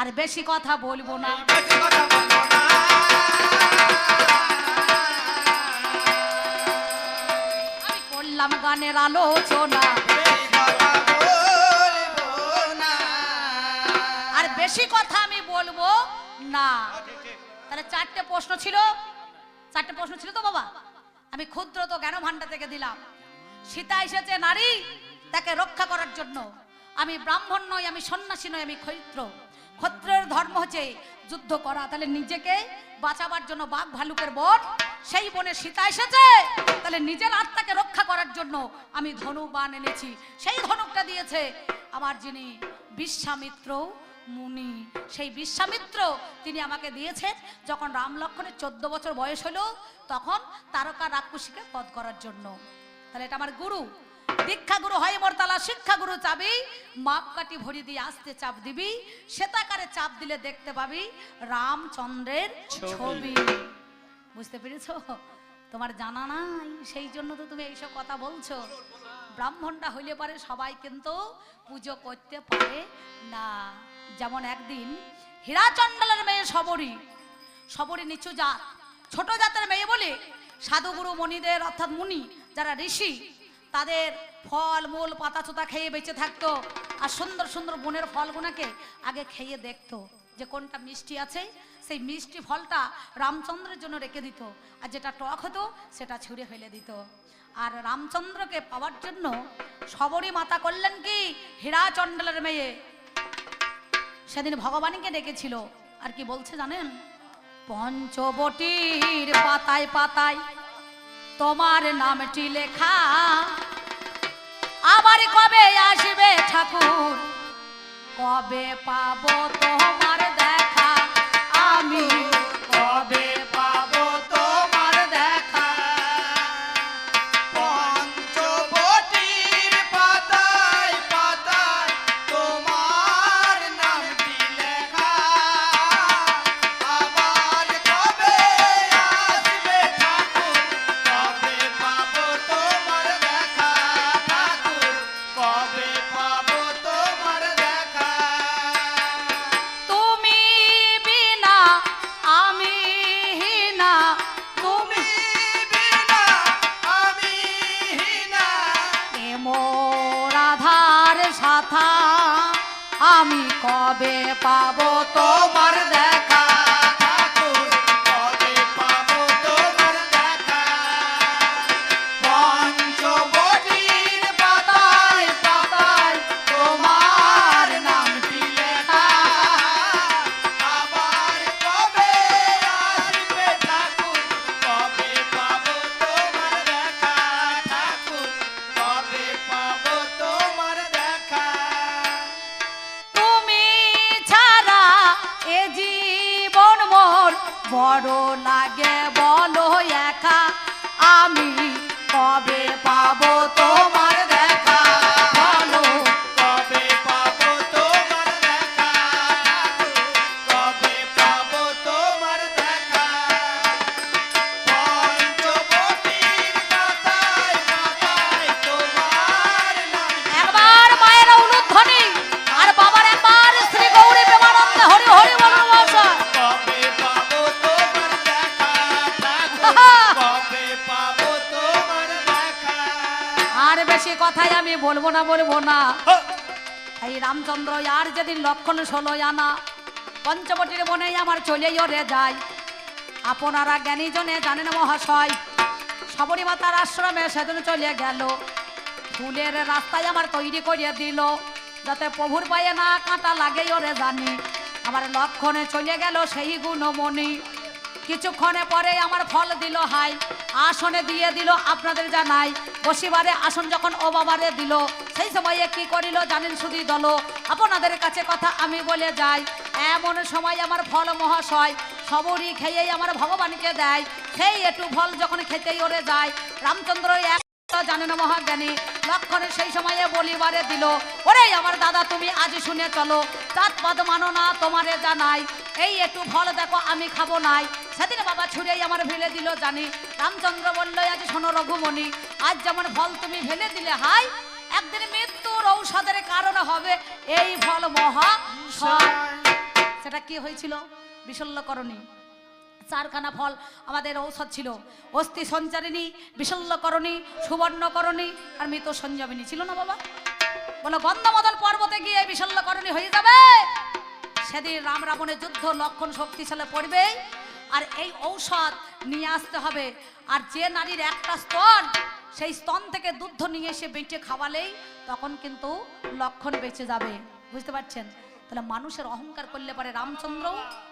আর বেশি কথা বলব না। আমি করলাম গানের আলোচনা। আর বেশি কথা আমি বলব না। তাহলে চারটে প্রশ্ন ছিল? চারটে প্রশ্ন ছিল তো বাবা? আমি ক্ষুদ্র তো জ্ঞান ভান্ডার থেকে দিলাম। সীতা এসেছে নারী তাকে রক্ষা করার জন্য। আমি ব্রাহ্মণ নই আমি সন্ন্যাসী নই আমি ক্ষৈত্র ক্ষত্রের ধর্ম হচ্ছে যুদ্ধ করা। তাহলে নিজেকে বাঁচাবার জন্য বাঘ ভালুকের বন সেই বনে সীতা এসেছে। তাহলে নিজের আত্মাকে রক্ষা করার জন্য আমি ধনুক বান এনেছি। সেই ধনুকটা দিয়েছে আমার যিনি বিশ্বামিত্র মুনি। সেই বিশ্বামিত্র তিনি আমাকে দিয়েছেন যখন রাম লক্ষণের চোদ্দ বছর বয়স হলো, তখন তারকা রাক্ষসীকে বধ করার জন্য। তাহলে এটা আমার গুরু। দীক্ষা গুরু হয় মরতালা শিক্ষা গুরু চাবি মাপ কাটি ভরি দিয়ে আসতে চাপ দিবি শ্বেতাকারে চাপ দিলে দেখতে পাবি রামচন্দ্রের ছবি। বুঝতে পেরেছ? তোমার জানা নাই সেই জন্য তো তুমি এইসব কথা বলছো। ব্রাহ্মণটা হইলে পারে সবাই কিন্তু পুজো করতে পারে না। যেমন একদিন হীরাচণ্ডলের মেয়ে সবরী সবরী নিচু জাত ছোট জাতের মেয়ে বলে সাধুগুরু মণিদের অর্থাৎ মুনি যারা ঋষি তাদের ফল, মূল পাতা চোতা খেয়ে বেঁচে থাকতো। আর সুন্দর সুন্দর বনের ফলগুলোকে আগে খেয়ে দেখতো যে কোনটা মিষ্টি আছে। সেই মিষ্টি ফলটা রামচন্দ্রের জন্য রেখে দিত। আর যেটা টক হতো, সেটা ছুঁড়ে ফেলে দিত। আর রামচন্দ্রকে পাওয়ার জন্য সবরী মাতা করলেন কি? হীরাচণ্ডলের মেয়ে। সেদিন ভগবানকে ডেকেছিল। আর কি বলছে জানেন? পঞ্চবটির পাতায় পাতায় তোমার নামটি লেখা। আমার কবে আসবে ঠাকুর? কবে পাবো তোমার দেখা? আমি আর যেদিন লক্ষণ ষোলো আনা পঞ্চবটির বনে আমার চলেই ওরে যায় আপনারা জ্ঞানীজনে জানেন মহাশয় সবরী মাতার আশ্রমে সেদিন চলে গেল। ফুলের রাস্তায় আমার তৈরি করিয়ে দিল, যাতে প্রভুর পায়ে না কাঁটা লাগে ওরে জানি। আমার লক্ষণে চলে গেল সেই গুণমণি। কিছুক্ষণে পরে আমার ফল দিল হাই, আসনে দিয়ে দিল আপনাদের জানাই। বসিবারে আসন যখন ও বাবারে দিল, সেই সময়ে কি করিল জানেন শুধু দল? আপনাদের কাছে কথা আমি বলে যাই, এমন সময় আমার ফল মহাশয় সবরই খেয়েই আমার ভগবানকে দেয়। সেই একটু ফল যখন খেতেই ওরে যায়, রামচন্দ্র এক জানেন মহাজ্ঞানী, লক্ষণে সেই সময়ে বলিবারে দিল, ওরে আমার দাদা, তুমি আজ শুনে চলো তাৎ পদ মানো না তোমারে জানাই, এই একটু ফল দেখো আমি খাব নাই। সেদিন বাবা ছুড়েই আমার ফেলে দিল জানি। রামচন্দ্র বলল, আজ শোনো রঘুমণি, আজ যেমন ফল তুমি ফেলে দিলে, হাই, একদিন মৃত্যুর ঔষধের কারণ হবে এই ফল মহা সেটা কি হয়েছিল? বিশল্যকরণী, চারখানা ফল আমাদের ঔষধ ছিল। অস্থি সঞ্চারিণী, বিশল্যকরণী, সুবর্ণকরণী আর মৃত সঞ্জীবিনী ছিল না বাবা? বলো, গন্ধমদন পর্বতে গিয়ে বিশল্যকরণী হয়ে যাবে? সেদিন রাম রাবণের যুদ্ধ লক্ষণ শক্তিশালে পড়বে আর এই ঔষধ নিয়ে আসতে হবে। আর যে নারীর একটা স্তন, সেই স্তন থেকে দুধ নিয়ে এসে বেঁচে খাওয়ালেই তখন কিন্তু লক্ষণ বেঁচে যাবে। বুঝতে পারছেন? তাহলে মানুষের অহংকার করলে পারে রামচন্দ্র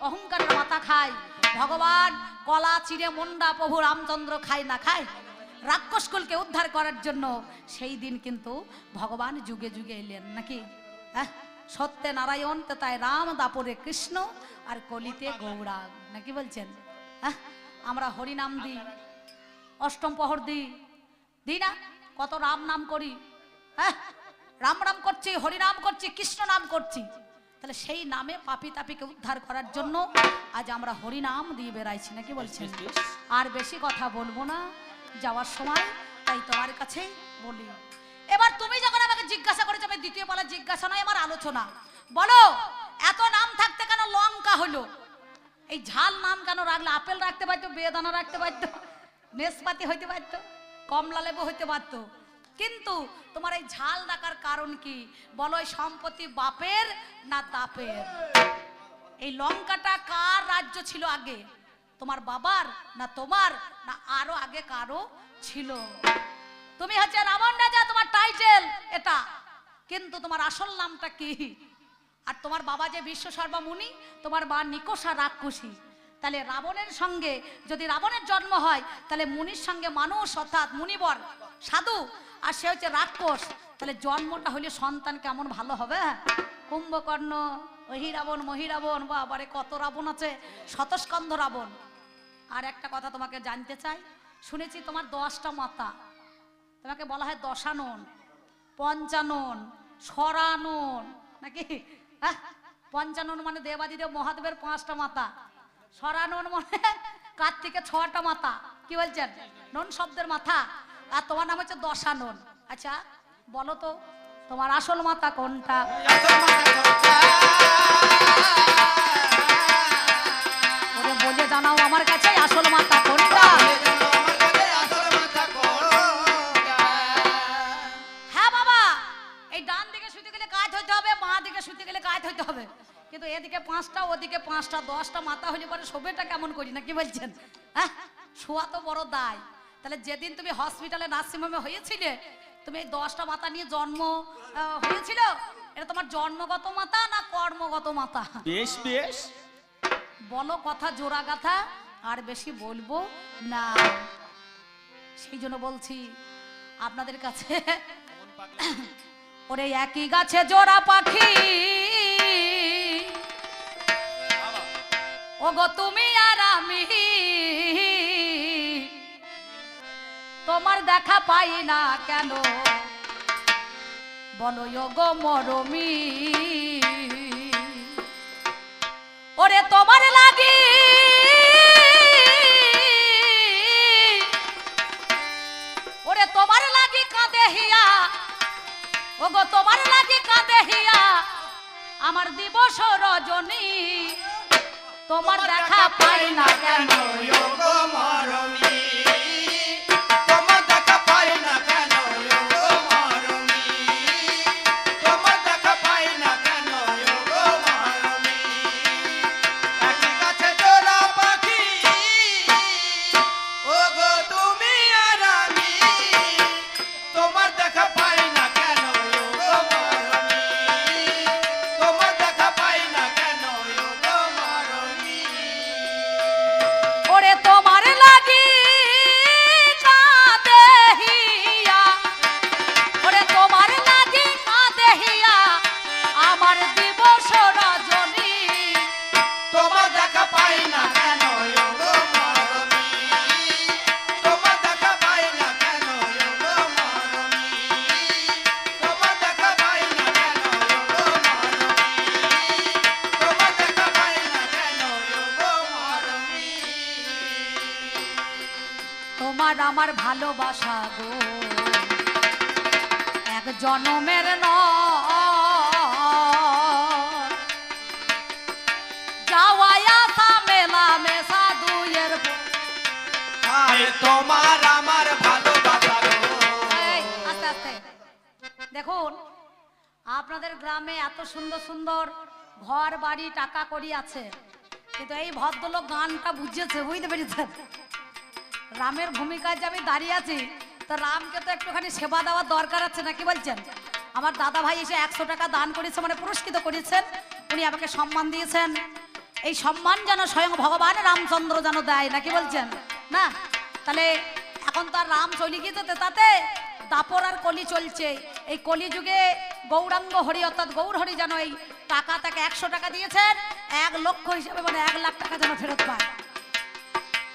অহংকারের মাথা খায়। ভগবান কলা, চিড়ে, মন্ডা, প্রভু রামচন্দ্র খায় না খায়। রাক্ষসকুলকে উদ্ধার করার জন্য সেই দিন কিন্তু ভগবান যুগে যুগে এলেন। নাকি? হ্যাঁ? সত্যে নারায়ণ তো তাই রাম দাপরে কৃষ্ণ আর কলিতে গৌরাগ। নাকি বলছেন? হ্যাঁ আমরা হরিনাম দিই অষ্টম প্রহর দিই। দিই না কত রাম নাম করি। হ্যাঁ রাম নাম করছি হরিনাম করছি কৃষ্ণ নাম করছি। তাহলে সেই নামে পাপি তাপিকে উদ্ধার করার জন্য আজ আমরা হরিনাম দিয়ে বেড়াইছি নাকি বলছেন? আর বেশি কথা বলব না যাওয়ার সময় তাই তোমার কাছে বলি। এবার তুমি যখন জিজ্ঞাসা করেছ আমি দ্বিতীয় পালা জিজ্ঞাসা নয়, আমার আলোচনা। বলো, এত নাম থাকতে কেন লঙ্কা হলো? এই ঝাল নাম কেন রাখলে? আপেল রাখতে পারতো বেদানা রাখতে পারতো নেসপাতি হইতে পারতো কমলা লেবু হইতে পারতো কিন্তু তোমার এই ঝাল রাখার কারণ কি? বলো, এই সম্পত্তি বাপের না তাপের? এই লঙ্কাটা কার রাজ্য ছিল আগে? তোমার বাবার না তোমার, না আরও আগে কারও ছিল? তুমি হচ্ছে রাবণ রাজা তোমার টাইটেল এটা। কিন্তু তোমার আসল নামটা কি? আর তোমার বাবা যে বিশ্ব সর্বমুনি তোমার মা নিকোষা রাক্ষসী। তাহলে রাবণের সঙ্গে যদি রাবণের জন্ম হয়, তাহলে মুনির সঙ্গে মানুষ, অর্থাৎ মুনিবর, সাধু, আর সে হচ্ছে রাক্ষস। তাহলে জন্মটা হলে সন্তান কেমন ভালো হবে? কুম্ভকর্ণ, অহিরাবণ, মহিরাবণ বা আবারে কত রাবণ আছে, শতস্কন্ধ রাবণ। আর একটা কথা তোমাকে জানতে চাই, শুনেছি তোমার দশটা মাতা। তোমাকে বলা হয় দশানন, পঞ্চানন সরানন নাকি? পঞ্চানন মানে দেবাদিদেব মহাদেবের পাঁচটা মাতা সরানন মানে কার্তিকের ছটা মাথা কি বলছেন? নন শব্দের মাথা, আর তোমার নাম হচ্ছে দশানন। আচ্ছা বলো তো, তোমার আসল মাথা কোনটা? বলে জানাও আমার কাছে, আসল মাথা কোনটা? কিন্তু এদিকে পাঁচটা ওদিকে পাঁচটা দশটা মাথা হলে পরে শোবেটা কেমন করি না কি বলছেন? হ্যাঁ? শোয়া তো বড় দায়। তাহলে যেদিন তুমি হসপিটালে নার্সিংহোমে হয়েছিলে তুমি এই দশটা মাথা নিয়ে জন্ম হয়েছিল? এটা তোমার জন্মগত মাথা না কর্মগত মাথা? বেশ বেশ। বলো কথা জোড়া গাথা আর বেশি বলব না। সেই জন্য বলছি আপনাদের কাছে ওরে একই গাছে জোড়া পাখি। ওগো তুমি আর আমি। তোমার দেখা পাই না কেন? বলো গো মরমি। ওরে তোমার লাগি। ওরে তোমার লাগি কাঁদে হিয়া। ওগো তোমার লাগি কাঁদে হিয়া। আমার দিবস রজনী। তোমার দেখা পাই না কেন? তোমার ভালোবাসা গো। এক জনমের তোমার আমার ভালোবাসা আস্তে আস্তে। দেখুন আপনাদের গ্রামে এত সুন্দর সুন্দর ঘর বাড়ি টাকা করি আছে কিন্তু এই ভদ্রলোক গানটা বুঝেছে বুঝতে পেরেছেন? রামের ভূমিকায় যে আমি দাঁড়িয়ে আছি, তো রামকে তো একটুখানি সেবা দেওয়ার দরকার আছে না কি বলছেন? আমার দাদা ভাই এসে একশো টাকা দান করেছে মানে পুরস্কৃত করেছেন। উনি আমাকে সম্মান দিয়েছেন। এই সম্মান যেন স্বয়ং ভগবান রামচন্দ্র যেন দেয়, নাকি বলছেন? না, তাহলে এখন তো আর রাম চলে গিয়েছে তাতে দাপর আর কলি চলছে। এই কলি যুগে গৌরাঙ্গ হরি, অর্থাৎ গৌর হরি যেন এই টাকা তাকে একশো টাকা দিয়েছেন, এক লক্ষ হিসেবে মানে এক লাখ টাকা যেন ফেরত পায়।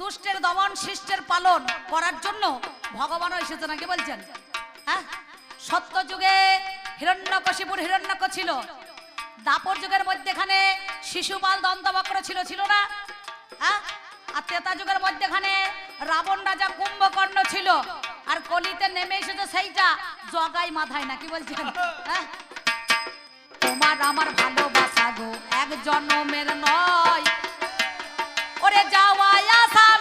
দুষ্টের দমন, শিষ্টের পালন করার জন্য ভগবানও এসেছে নাকি বলছেন? হ্যাঁ? সত্য যুগে হিরণ্যকশিপুর হিরণ্যক ছিল। দাপর যুগের মধ্যেখানে শিশুপাল দন্তবক্র ছিল ছিল না? হ্যাঁ? আর তেতা যুগের মধ্যেখানে রাবণ রাজা কুম্ভকর্ণ ছিল। আর কলিতে নেমে এসেছে সেইটা জগাই মাথায় নাকি বলছেন? হ্যাঁ? তোমার আমার ভালোবাসা গো, এক জন্মের নয় ওরে যাওয়া আসা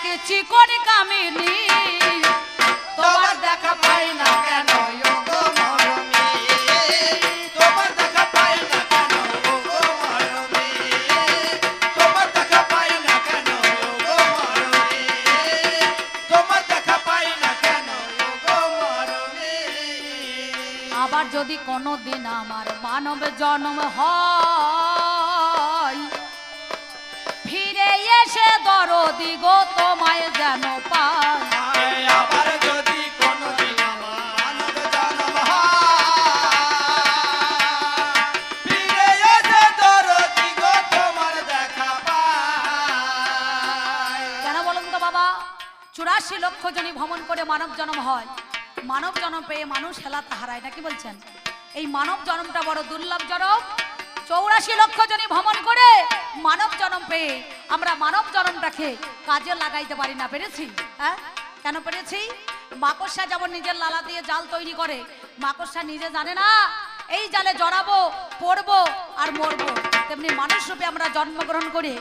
ওই চিকন কামিনী। তোমার দেখা পাই না কেন দেখা দেখা দেখা আবার যদি কোনো দিন আমার মানব জন্ম হয় ফিরে এসে দরদি গো তোমায় যেন আবার যদি কোনদিন চুরাশি লক্ষ জনই ভ্রমণ করে মানব জন্ম হয়। মানব জন্ম পেয়ে মানুষ হেলাতে হারায় নাকি বলছেন? এই মানব জন্মটা বড় দুর্লভ জন্ম। চৌরাশি লক্ষ জনই ভ্রমণ করে মানব জন্ম পেয়ে আমরা মানব জন্মটাকে কাজে লাগাইতে পারি না, পেরেছি? হ্যাঁ? কেন পেরেছি? মাকড়সা যেমন নিজের লালা দিয়ে জাল তৈরি করে, মাকড়সা নিজে জানে না, এই জালে জড়াবো, পড়ব আর মরবো। তেমনি মানুষ রূপে আমরা জন্মগ্রহণ করে।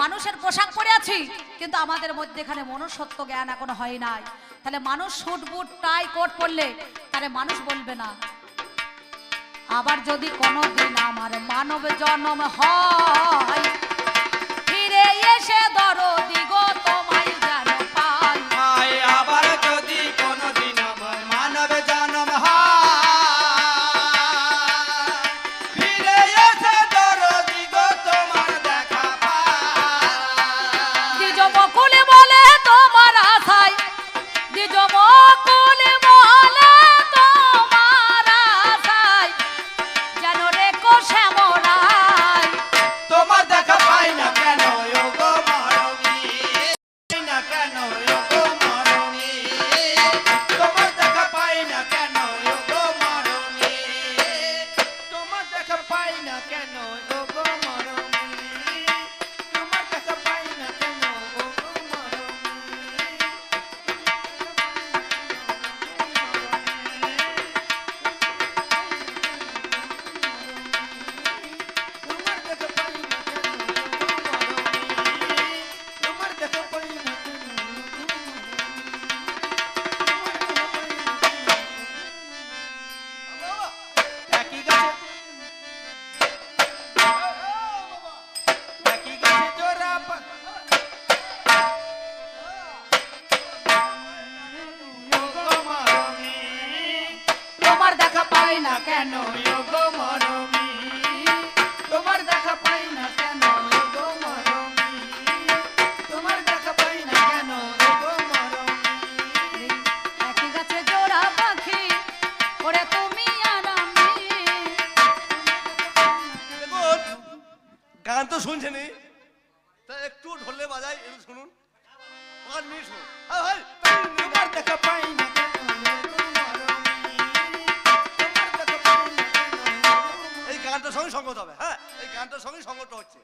মানুষের পোশাক পরে আছি, কিন্তু আমাদের মধ্যে এখানে মনুষ্যত্ব জ্ঞান এখনও হয় নাই। তাহলে মানুষ শুট বুট টাই, কোট পরলে তাহলে মানুষ বলবে না আবার যদি কোনোদিন আমার মানব জন্ম হয় গান তো শুনছেনি তা একটু ঢোলে বাজাই একটু শুনুন। পাঁচ মিনিট শুনুন ভাই দেখা পাই এই গানটার সঙ্গে সঙ্গত হবে হ্যাঁ? এই গানটার সঙ্গে সঙ্গত হচ্ছে।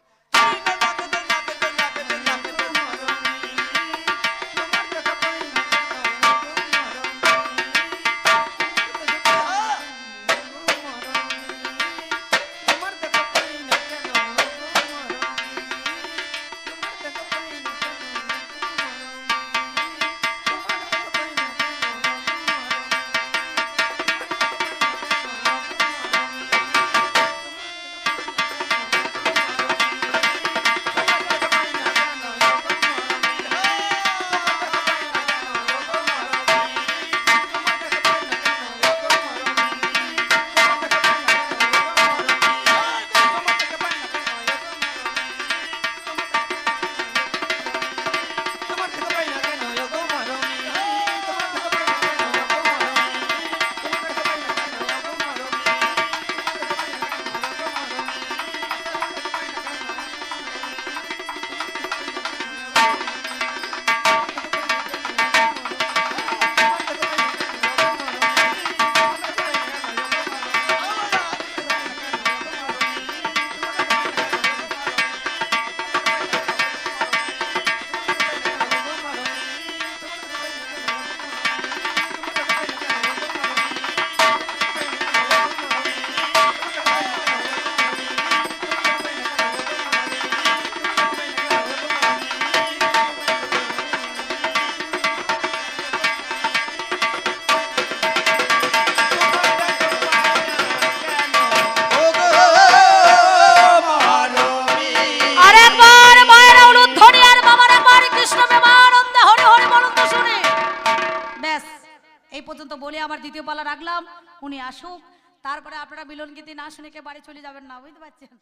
উনি আসুক, তারপরে আপনারা মিলন গীতি না শুনে কে বাড়ি চলে যাবেন না, বুঝতে পারছেন?